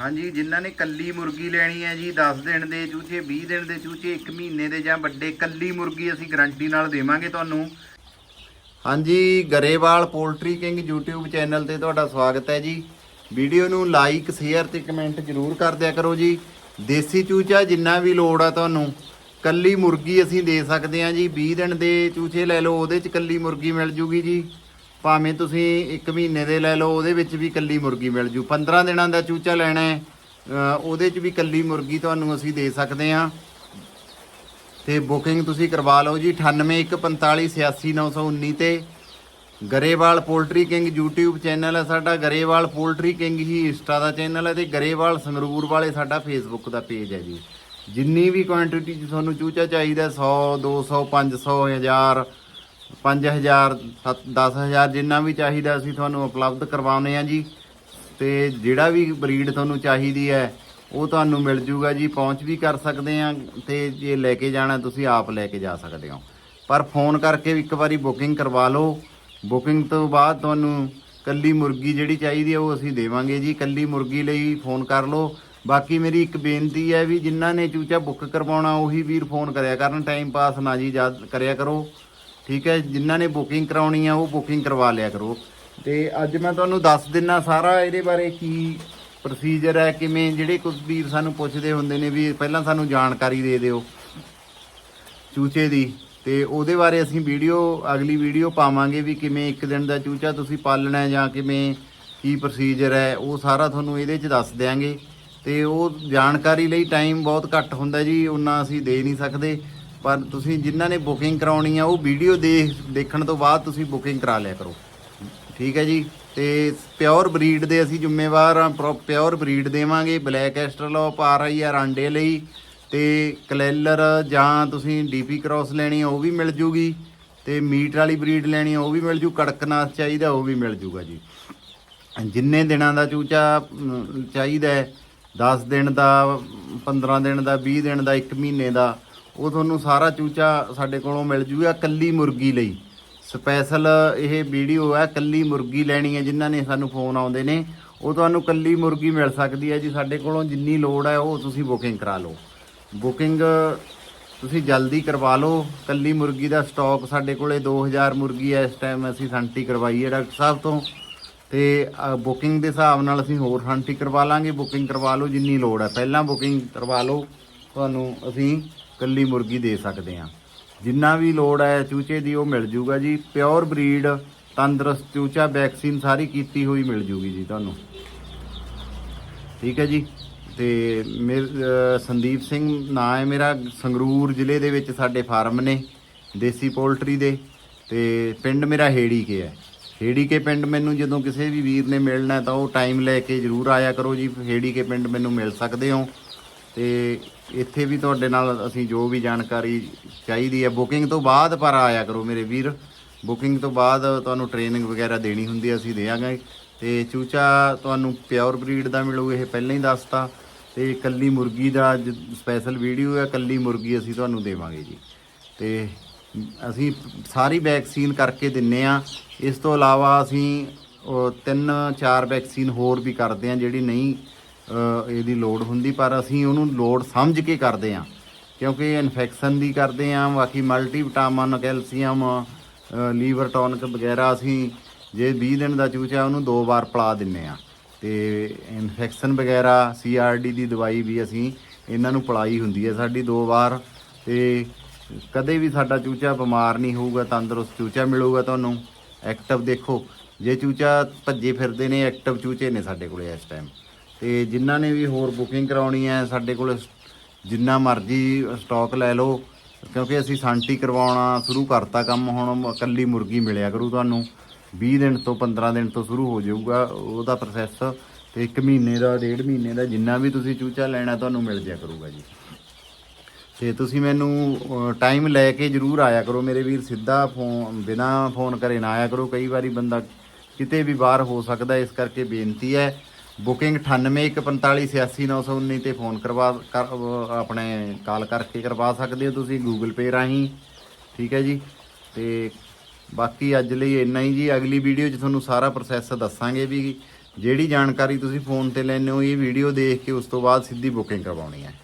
ਹਾਂਜੀ, ਜਿਨ੍ਹਾਂ ਨੇ ਕੱਲੀ ਮੁਰਗੀ ਲੈਣੀ ਹੈ ਜੀ 10 ਦਿਨ ਦੇ ਚੂਚੇ 20 ਦਿਨ ਦੇ ਚੂਚੇ 1 ਮਹੀਨੇ ਦੇ ਜਾਂ ਵੱਡੇ, ਕੱਲੀ ਮੁਰਗੀ ਅਸੀਂ ਗਾਰੰਟੀ ਨਾਲ ਦੇਵਾਂਗੇ ਤੁਹਾਨੂੰ। ਹਾਂਜੀ, Grewal poultry king YouTube channel ਤੇ ਤੁਹਾਡਾ ਸਵਾਗਤ ਹੈ ਜੀ। ਵੀਡੀਓ ਨੂੰ ਲਾਈਕ ਸ਼ੇਅਰ ਤੇ ਕਮੈਂਟ ਜ਼ਰੂਰ ਕਰ ਦਿਆ ਕਰੋ ਜੀ। ਦੇਸੀ ਚੂਚਾ ਜਿੰਨਾ ਵੀ ਲੋੜ ਆ ਤੁਹਾਨੂੰ, ਕੱਲੀ ਮੁਰਗੀ ਅਸੀਂ ਦੇ ਸਕਦੇ ਹਾਂ ਜੀ। 20 ਦਿਨ ਦੇ ਚੂਚੇ ਲੈ ਲਓ, ਉਹਦੇ ਚ ਕੱਲੀ ਮੁਰਗੀ ਮਿਲ ਜੂਗੀ ਜੀ। ਭਾਵੇਂ ਤੁਸੀਂ 1 ਮਹੀਨੇ ਦੇ ਲੈ ਲਓ, ਉਹਦੇ ਵਿੱਚ ਵੀ ਕੱਲੀ ਮੁਰਗੀ ਮਿਲ ਜੂ। 15 ਦਿਨਾਂ ਦਾ ਚੂਚਾ ਲੈਣਾ ਹੈ ਉਹਦੇ ਚ ਵੀ ਕੱਲੀ ਮੁਰਗੀ ਤੁਹਾਨੂੰ ਅਸੀਂ ਦੇ ਸਕਦੇ ਹਾਂ। ਤੇ ਬੁਕਿੰਗ ਤੁਸੀਂ ਕਰਵਾ ਲਓ ਜੀ 9815486919 ਤੇ Grewal poultry king YouTube channel ਹੈ, ਸਾਡਾ ਗਰੇਵਾਲ ਪੋਲਟਰੀ ਕਿੰਗ ਹੀ ਇੰਸਟਾ ਦਾ ਚੈਨਲ ਹੈ ਤੇ ਗਰੇਵਾਲ ਸੰਗਰੂਰ ਵਾਲੇ ਸਾਡਾ ਫੇਸਬੁੱਕ ਦਾ ਪੇਜ ਹੈ ਜੀ। ਜਿੰਨੀ ਵੀ ਕੁਆਂਟੀਟੀ ਚ ਤੁਹਾਨੂੰ ਚੂਚਾ ਚਾਹੀਦਾ 100 200 500 1000 5000 10000 ਜਿੰਨਾ ਵੀ ਚਾਹੀਦਾ ਅਸੀਂ ਤੁਹਾਨੂੰ ਉਪਲਬਧ ਕਰਵਾਉਨੇ ਆ ਜੀ। ਤੇ ਜਿਹੜਾ ਵੀ ਬਰੀਡ ਤੁਹਾਨੂੰ ਚਾਹੀਦੀ ਹੈ, ਉਹ ਤੁਹਾਨੂੰ ਮਿਲ ਜੂਗਾ ਜੀ। ਪਹੁੰਚ ਵੀ ਕਰ ਸਕਦੇ ਆ ਤੇ ਜੇ ਲੈ ਕੇ ਜਾਣਾ, ਤੁਸੀਂ ਆਪ ਲੈ ਕੇ ਜਾ ਸਕਦੇ ਹੋ। ਪਰ ਫੋਨ ਕਰਕੇ ਇੱਕ ਵਾਰੀ ਬੁਕਿੰਗ ਕਰਵਾ ਲਓ। ਬੁਕਿੰਗ ਤੋਂ ਬਾਅਦ ਤੁਹਾਨੂੰ ਕੱਲੀ ਮੁਰਗੀ ਜਿਹੜੀ ਚਾਹੀਦੀ ਹੈ, ਉਹ ਅਸੀਂ ਦੇਵਾਂਗੇ ਜੀ। ਕੱਲੀ ਮੁਰਗੀ ਲਈ ਫੋਨ ਕਰ ਲਓ। ਬਾਕੀ ਮੇਰੀ ਇੱਕ ਬੇਨਤੀ ਹੈ ਵੀ ਜਿਨ੍ਹਾਂ ਨੇ ਚੂਚਾ ਬੁੱਕ ਕਰਵਾਉਣਾ, ਉਹੀ ਵੀਰ ਫੋਨ ਕਰਿਆ ਕਰਨ। ਟਾਈਮ ਪਾਸ ਨਾ ਜੀ, ਯਾਦ ਕਰਿਆ ਕਰੋ। ਠੀਕ ਹੈ, ਜਿਨ੍ਹਾਂ ਨੇ ਬੁਕਿੰਗ ਕਰਾਉਣੀ ਆ, ਉਹ ਬੁਕਿੰਗ ਕਰਵਾ ਲਿਆ ਕਰੋ। ਤੇ ਅੱਜ ਮੈਂ ਤੁਹਾਨੂੰ ਦੱਸ ਦਿੰਨਾ ਸਾਰਾ ਇਹਦੇ ਬਾਰੇ ਕੀ ਪ੍ਰੋਸੀਜਰ ਹੈ, ਕਿਵੇਂ ਜਿਹੜੇ ਕੁਝ ਵੀਰ ਸਾਨੂੰ ਪੁੱਛਦੇ ਹੁੰਦੇ ਨੇ ਵੀ ਪਹਿਲਾਂ ਸਾਨੂੰ ਜਾਣਕਾਰੀ ਦੇ ਦਿਓ ਚੂਚੇ ਦੀ। ਤੇ ਉਹਦੇ ਬਾਰੇ ਅਸੀਂ ਵੀਡੀਓ, ਅਗਲੀ ਵੀਡੀਓ ਪਾਵਾਂਗੇ ਵੀ ਕਿਵੇਂ ਇੱਕ ਦਿਨ ਦਾ ਚੂਚਾ ਤੁਸੀਂ ਪਾਲਣਾ ਹੈ ਜਾਂ ਕਿਵੇਂ ਕੀ ਪ੍ਰੋਸੀਜਰ ਹੈ, ਉਹ ਸਾਰਾ ਤੁਹਾਨੂੰ ਇਹਦੇ 'ਚ ਦੱਸ ਦਿਆਂਗੇ। ਤੇ ਉਹ ਜਾਣਕਾਰੀ ਲਈ ਟਾਈਮ ਬਹੁਤ ਘੱਟ ਹੁੰਦਾ ਜੀ ਉਹਨਾਂ ਅਸੀਂ ਦੇ ਨਹੀਂ ਸਕਦੇ। ਪਰ ਤੁਸੀਂ ਜਿਨ੍ਹਾਂ ਨੇ ਬੁਕਿੰਗ ਕਰਾਉਣੀ ਆ, ਉਹ ਵੀਡੀਓ ਦੇਖ ਦੇਖਣ ਤੋਂ ਬਾਅਦ ਤੁਸੀਂ ਬੁਕਿੰਗ ਕਰਾ ਲਿਆ ਕਰੋ। ਠੀਕ ਹੈ ਜੀ? ਤੇ ਪਿਓਰ ਬਰੀਡ ਦੇ ਅਸੀਂ ਜ਼ਿੰਮੇਵਾਰ ਆ ਪਿਓਰ ਬਰੀਡ ਦੇਵਾਂਗੇ। ਬਲੈਕ ਐਸਟਰਲੋਪ ਆ ਰਹੀ ਆ ਰਾਂਡੇ ਲਈ। ਤੇ ਕਲੈਲਰ ਜਾਂ ਤੁਸੀਂ ਡੀਪੀ ਕ੍ਰਾਸ ਲੈਣੀ ਆ, ਉਹ ਵੀ ਮਿਲ ਜੂਗੀ। ਤੇ ਮੀਟ ਵਾਲੀ ਬਰੀਡ ਲੈਣੀ ਆ, ਉਹ ਵੀ ਮਿਲ ਜੂ। ਕੜਕਨਾਥ ਚਾਹੀਦਾ, ਉਹ ਵੀ ਮਿਲ ਜੂਗਾ ਜੀ। ਜਿੰਨੇ ਦਿਨਾਂ ਦਾ ਚੂਚਾ ਚਾਹੀਦਾ ਹੈ 10 ਦਿਨ ਦਾ 15 ਦਿਨ ਦਾ 20 ਦਿਨ ਦਾ 1 ਮਹੀਨੇ ਦਾ ਉਹ ਤੁਹਾਨੂੰ ਸਾਰਾ ਚੂਚਾ ਸਾਡੇ ਕੋਲੋਂ ਮਿਲ ਜੂਗਾ ਕੱਲੀ ਮੁਰਗੀ ਲਈ। ਸਪੈਸ਼ਲ ਇਹ ਵੀਡੀਓ ਹੈ ਕੱਲੀ ਮੁਰਗੀ ਲੈਣੀ ਹੈ ਜਿਨ੍ਹਾਂ ਨੇ ਸਾਨੂੰ ਫੋਨ ਆਉਂਦੇ ਨੇ। ਉਹ ਤੁਹਾਨੂੰ ਕੱਲੀ ਮੁਰਗੀ ਮਿਲ ਸਕਦੀ ਹੈ ਜੀ, ਸਾਡੇ ਕੋਲੋਂ ਜਿੰਨੀ ਲੋੜ ਹੈ ਉਹ ਤੁਸੀਂ ਬੁਕਿੰਗ ਕਰਾ ਲਓ। ਬੁਕਿੰਗ ਤੁਸੀਂ ਜਲਦੀ ਕਰਵਾ ਲਓ। ਕੱਲੀ ਮੁਰਗੀ ਦਾ ਸਟਾਕ ਸਾਡੇ ਕੋਲੇ 2000 ਮੁਰਗੀ ਹੈ ਇਸ ਟਾਈਮ ਅਸੀਂ ਸੰਟੀ ਕਰਵਾਈ ਹੈ ਡਾਕਟਰ ਸਾਹਿਬ ਤੋਂ। ਤੇ ਬੁਕਿੰਗ ਦੇ ਹਿਸਾਬ ਨਾਲ ਅਸੀਂ ਹੋਰ ਸੰਟੀ ਕਰਵਾ ਲਾਂਗੇ। ਬੁਕਿੰਗ ਕਰਵਾ ਲਓ ਜਿੰਨੀ ਲੋੜ ਹੈ ਪਹਿਲਾਂ ਬੁਕਿੰਗ ਕਰਵਾ ਲਓ। ਤੁਹਾਨੂੰ ਅਸੀਂ ਕੱਲੀ ਮੁਰਗੀ ਦੇ ਸਕਦੇ ਹਾਂ। ਜਿੰਨਾ ਵੀ ਲੋੜ ਹੈ ਚੂਚੇ ਦੀ ਉਹ ਮਿਲ ਜੂਗਾ ਜੀ। ਪਿਓਰ ਬਰੀਡ ਤੰਦਰੁਸਤ ਚੂਚਾ ਵੈਕਸੀਨ ਸਾਰੀ ਕੀਤੀ ਹੋਈ ਮਿਲ ਜੂਗੀ ਜੀ ਤੁਹਾਨੂੰ। ਠੀਕ ਹੈ ਜੀ। ਤੇ ਮੇਰ ਸੰਦੀਪ ਸਿੰਘ ਨਾਂ ਹੈ ਮੇਰਾ। ਸੰਗਰੂਰ ਜ਼ਿਲ੍ਹੇ ਦੇ ਵਿੱਚ ਸਾਡੇ ਫਾਰਮ ਨੇ, ਦੇਸੀ ਪੋਲਟਰੀ ਦੇ। ਤੇ ਪਿੰਡ ਮੇਰਾ ਹੇੜੀ ਕੇ ਹੈ। ਹੇੜੀ ਕੇ ਪਿੰਡ ਮੈਨੂੰ ਜਦੋਂ ਕਿਸੇ ਵੀ ਵੀਰ ਨੇ ਮਿਲਣਾ ਤਾਂ ਉਹ ਟਾਈਮ ਲੈ ਕੇ ਜ਼ਰੂਰ ਆਇਆ ਕਰੋ ਜੀ। ਹੇੜੀ ਕੇ ਪਿੰਡ ਮੈਨੂੰ ਮਿਲ ਸਕਦੇ ਹੋ। ਤੇ ਇੱਥੇ ਵੀ ਤੁਹਾਡੇ ਨਾਲ ਅਸੀਂ ਜੋ ਵੀ ਜਾਣਕਾਰੀ ਚਾਹੀਦੀ ਹੈ ਬੁਕਿੰਗ ਤੋਂ ਬਾਅਦ ਪਰ ਆਇਆ ਕਰੋ ਮੇਰੇ ਵੀਰ। ਬੁਕਿੰਗ ਤੋਂ ਬਾਅਦ ਤੁਹਾਨੂੰ ਟ੍ਰੇਨਿੰਗ ਵਗੈਰਾ ਦੇਣੀ ਹੁੰਦੀ ਹੈ, ਅਸੀਂ ਦੇਵਾਂਗੇ। ਤੇ ਚੂਚਾ ਤੁਹਾਨੂੰ ਪਿਓਰ ਬਰੀਡ ਦਾ ਮਿਲੂ, ਇਹ ਪਹਿਲਾਂ ਹੀ ਦੱਸਤਾ। ਤੇ ਕੱਲੀ ਮੁਰਗੀ ਦਾ ਸਪੈਸ਼ਲ ਵੀਡੀਓ ਹੈ, ਕੱਲੀ ਮੁਰਗੀ ਅਸੀਂ ਤੁਹਾਨੂੰ ਦੇਵਾਂਗੇ ਜੀ। ਤੇ ਅਸੀਂ ਸਾਰੀ ਵੈਕਸੀਨ ਕਰਕੇ ਦਿੰਨੇ ਆ। ਇਸ ਤੋਂ ਇਲਾਵਾ ਅਸੀਂ ਤਿੰਨ ਚਾਰ ਵੈਕਸੀਨ ਹੋਰ ਵੀ ਕਰਦੇ ਆ, ਜਿਹੜੀ ਨਹੀਂ ਇਹਦੀ ਲੋੜ ਹੁੰਦੀ ਪਰ ਅਸੀਂ ਉਹਨੂੰ ਲੋੜ ਸਮਝ ਕੇ ਕਰਦੇ ਆ ਕਿਉਂਕਿ ਇਨਫੈਕਸ਼ਨ ਦੀ ਕਰਦੇ ਆ ਬਾਕੀ ਮਲਟੀ ਵਿਟਾਮਿਨ ਕੈਲਸ਼ੀਅਮ ਅ, ਲੀਵਰ ਟੌਨਿਕ ਵਗੈਰਾ ਅਸੀਂ ਜੇ 20 ਦਿਨ ਦਾ ਚੂਚਾ ਉਹਨੂੰ ਦੋ ਵਾਰ ਪਿਲਾ ਦਿੰਨੇ ਆ ਤੇ ਇਨਫੈਕਸ਼ਨ ਵਗੈਰਾ ਸੀਆਰਡੀ ਦੀ ਦਵਾਈ ਵੀ ਅਸੀਂ ਇਹਨਾਂ ਨੂੰ ਪਲਾਈ ਹੁੰਦੀ ਹੈ ਸਾਡੀ ਦੋ ਵਾਰ ਤੇ ਕਦੇ ਵੀ ਸਾਡਾ ਚੂਚਾ ਬਿਮਾਰ ਨਹੀਂ ਹੋਊਗਾ ਤੰਦਰੁਸਤ ਚੂਚਾ ਮਿਲੂਗਾ ਤੁਹਾਨੂੰ। ਐਕਟਿਵ ਦੇਖੋ ਜੇ ਚੂਚਾ ਭੱਜੇ ਫਿਰਦੇ ਨੇ ਐਕਟਿਵ ਚੂਚੇ ਨੇ ਸਾਡੇ ਕੋਲੇ ਇਸ ਟਾਈਮ ਤੇ ਜਿਨ੍ਹਾਂ ਨੇ ਵੀ ਹੋਰ ਬੁਕਿੰਗ ਕਰਾਉਣੀ ਹੈ, ਸਾਡੇ ਕੋਲ ਜਿੰਨਾ ਮਰਜ਼ੀ ਸਟਾਕ ਲੈ ਲਓ, ਕਿਉਂਕਿ ਅਸੀਂ ਸਾਂਟੀ ਕਰਵਾਉਣਾ ਸ਼ੁਰੂ ਕਰਤਾ ਕੰਮ, ਹੁਣ ਇਕੱਲੀ ਮੁਰਗੀ ਮਿਲਿਆ ਕਰੂ ਤੁਹਾਨੂੰ। 20 ਦਿਨ ਤੋਂ 15 ਦਿਨ ਤੋਂ ਸ਼ੁਰੂ ਹੋ ਜਾਊਗਾ ਉਹਦਾ ਪ੍ਰੋਸੈਸ ਤੇ 1 ਮਹੀਨੇ ਦਾ, ਡੇਢ ਮਹੀਨੇ ਦਾ ਜਿੰਨਾ ਵੀ ਤੁਸੀਂ ਚੂਚਾ ਲੈਣਾ ਤੁਹਾਨੂੰ ਮਿਲ ਜਾਇਆ ਕਰੂਗਾ ਜੀ। ਤੇ ਤੁਸੀਂ ਮੈਨੂੰ ਟਾਈਮ ਲੈ ਕੇ ਜਰੂਰ ਆਇਆ ਕਰੋ। ਮੇਰੇ ਵੀਰ ਸਿੱਧਾ ਫੋਨ, ਬਿਨਾ ਫੋਨ ਕਰੇ ਨਾ ਆਇਆ ਕਰੋ। ਕਈ ਵਾਰੀ ਬੰਦਾ ਕਿਤੇ ਵੀ ਬਾਹਰ ਹੋ ਸਕਦਾ, ਇਸ ਕਰਕੇ ਬੇਨਤੀ ਹੈ ਬੁਕਿੰਗ 9814586919 ਤੇ ਫੋਨ ਕਰਵਾ, ਕਰ- ਆਪਣੇ ਕਾਲ ਕਰਕੇ ਕਰਵਾ ਸਕਦੇ ਹੋ ਤੁਸੀਂ ਗੂਗਲ ਪੇ ਰਾਹੀਂ। ਠੀਕ ਹੈ ਜੀ? ਤੇ ਬਾਕੀ ਅੱਜ ਲਈ ਇੰਨਾ ਹੀ ਜੀ। ਅਗਲੀ ਵੀਡੀਓ 'ਚ ਤੁਹਾਨੂੰ ਸਾਰਾ ਪ੍ਰੋਸੈਸ ਦੱਸਾਂਗੇ ਵੀ ਜਿਹੜੀ ਜਾਣਕਾਰੀ ਤੁਸੀਂ ਫੋਨ ਤੇ ਲੈਣੇ ਹੋ, ਇਹ ਵੀਡੀਓ ਦੇਖ ਕੇ ਉਸ ਤੋਂ ਬਾਅਦ ਸਿੱਧੀ ਬੁਕਿੰਗ ਕਰਵਾਉਣੀ ਹੈ।